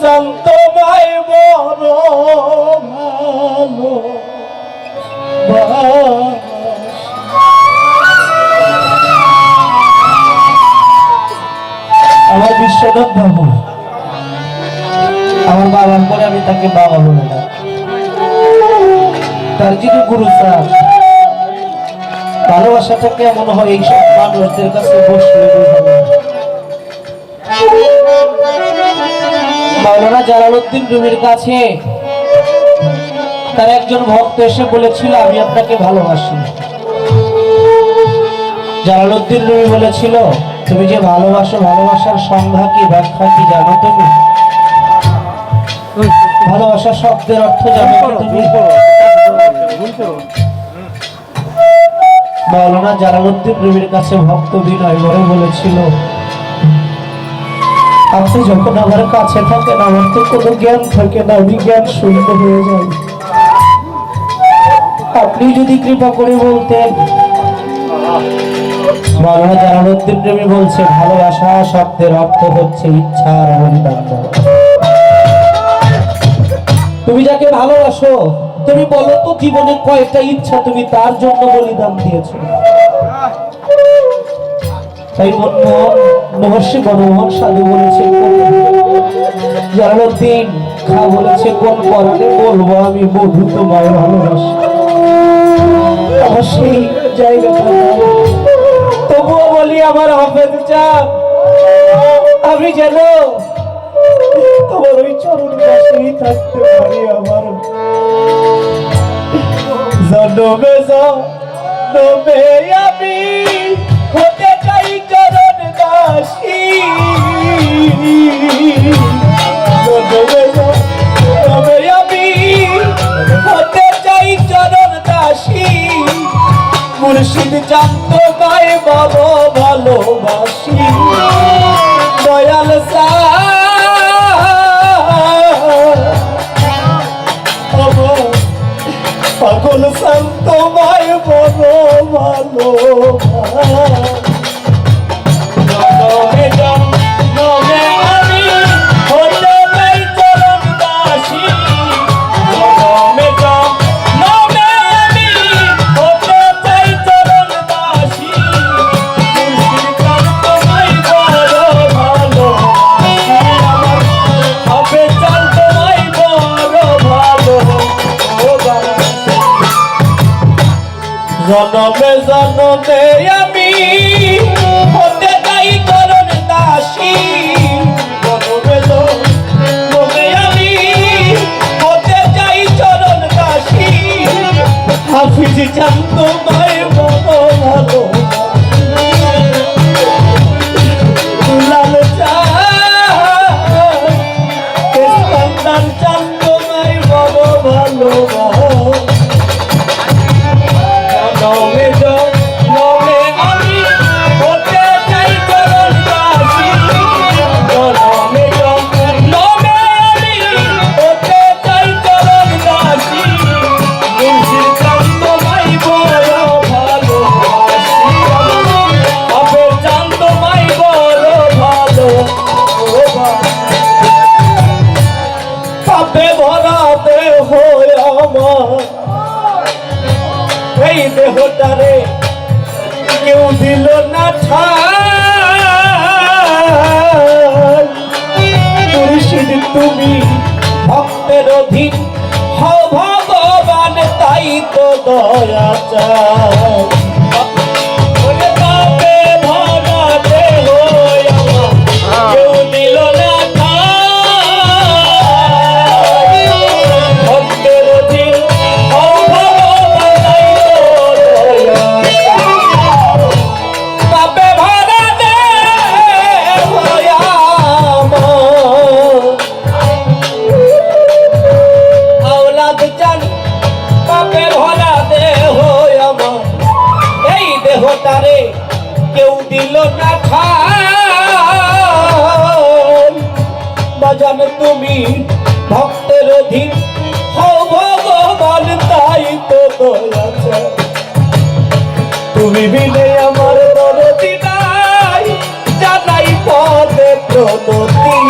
শান্ত ভাই বড় ভালো আমার বিশ্বনাথ বাবু, আমার বাবার পরে আমি তাকে বাবা বলে না। তার যিনি গুরু স্যার ভালোবাসাটা কেমন হয় এইসব মানুষদের কাছে বসলে মাওলানা জালালউদ্দিন রুমির কাছে তার একজন ভক্ত এসে বলেছিল আমি আপনাকে ভালোবাসি। জালালউদ্দিন রুমি বলেছিল তুমি যে ভালোবাসো ভালোবাসার সংজ্ঞা কি ব্যাখ্যা কি জানো তুমি? ভালোবাসা শব্দের অর্থ জানো তুমি? মাওলানা জালালউদ্দিন রুমির কাছে ভক্ত বিনয় করে বলেছিল আপনি যখন আমার কাছে থাকেন, আমার তো কোনো জ্ঞান থাকে না, আমি জ্ঞান শূন্য হয়ে যাই আপনি যদি কৃপা করে বলতেন বলছে, ভালোবাসা শব্দের অর্থ হচ্ছে বলিদান দেওয়া। তুমি যাকে ভালোবাসো, তুমি বলো তো জীবনে কয়টা ইচ্ছা তুমি তার জন্য বলিদান দিয়েছ তাই মনমোহন মহর্ষি মনমোহন সাধু বলেছে খা বলেছে, কোন বলব আমি বধু সেই জায়গাটা তবুও বলি, আমার হাফেজ চাপ আমি যেন তোমার ওই চরণ থাকতে পারি আমার। আমি মুর্শিদ জানত গায়ে বলো ভালোবাসি। দয়াল পাগল শান্ত মায় বড় ভালো দেহটারে কেউ দিল না মুর্শিদ তুমি ভক্তের অধীন ভগবান তাই তো দয়া চাই। জনপ্রিয়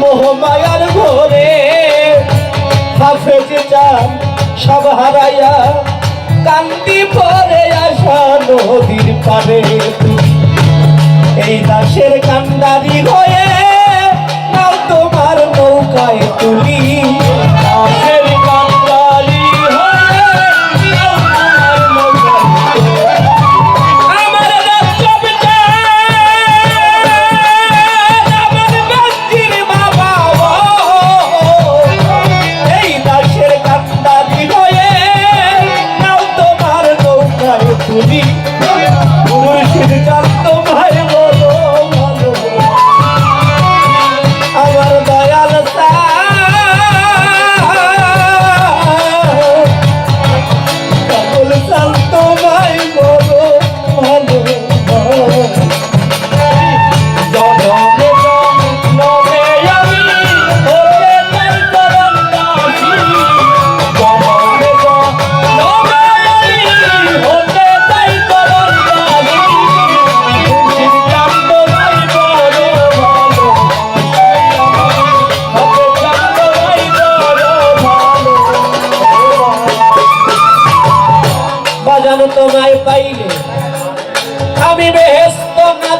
মোহমায়ার ঘরে হাফে যেতাম সব হারাইয়া কান্দি পরে আসা নদীর পারে। এই দাসের কান্দারি ঘর 努力。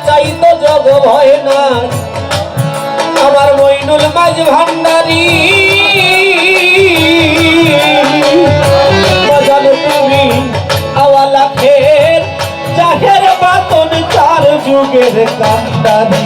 চাই তো ভয় না আমার মইনুল মাঝ ভান্ডারি। তুমি আওয়ালা ফের চাহের বাতন চার যুগের কান্দারি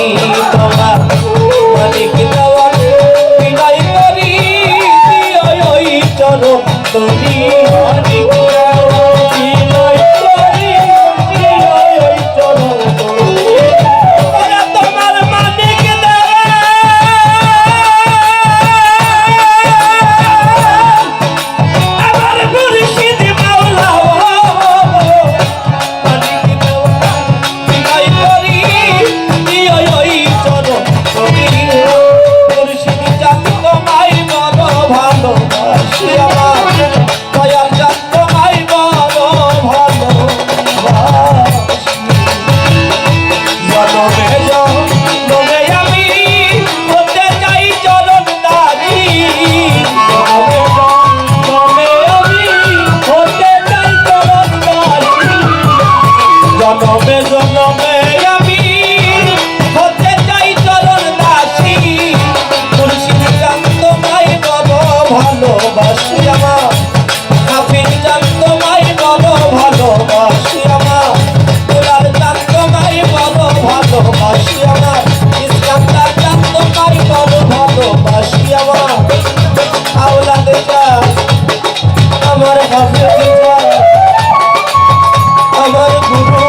नहीं আমার গুরু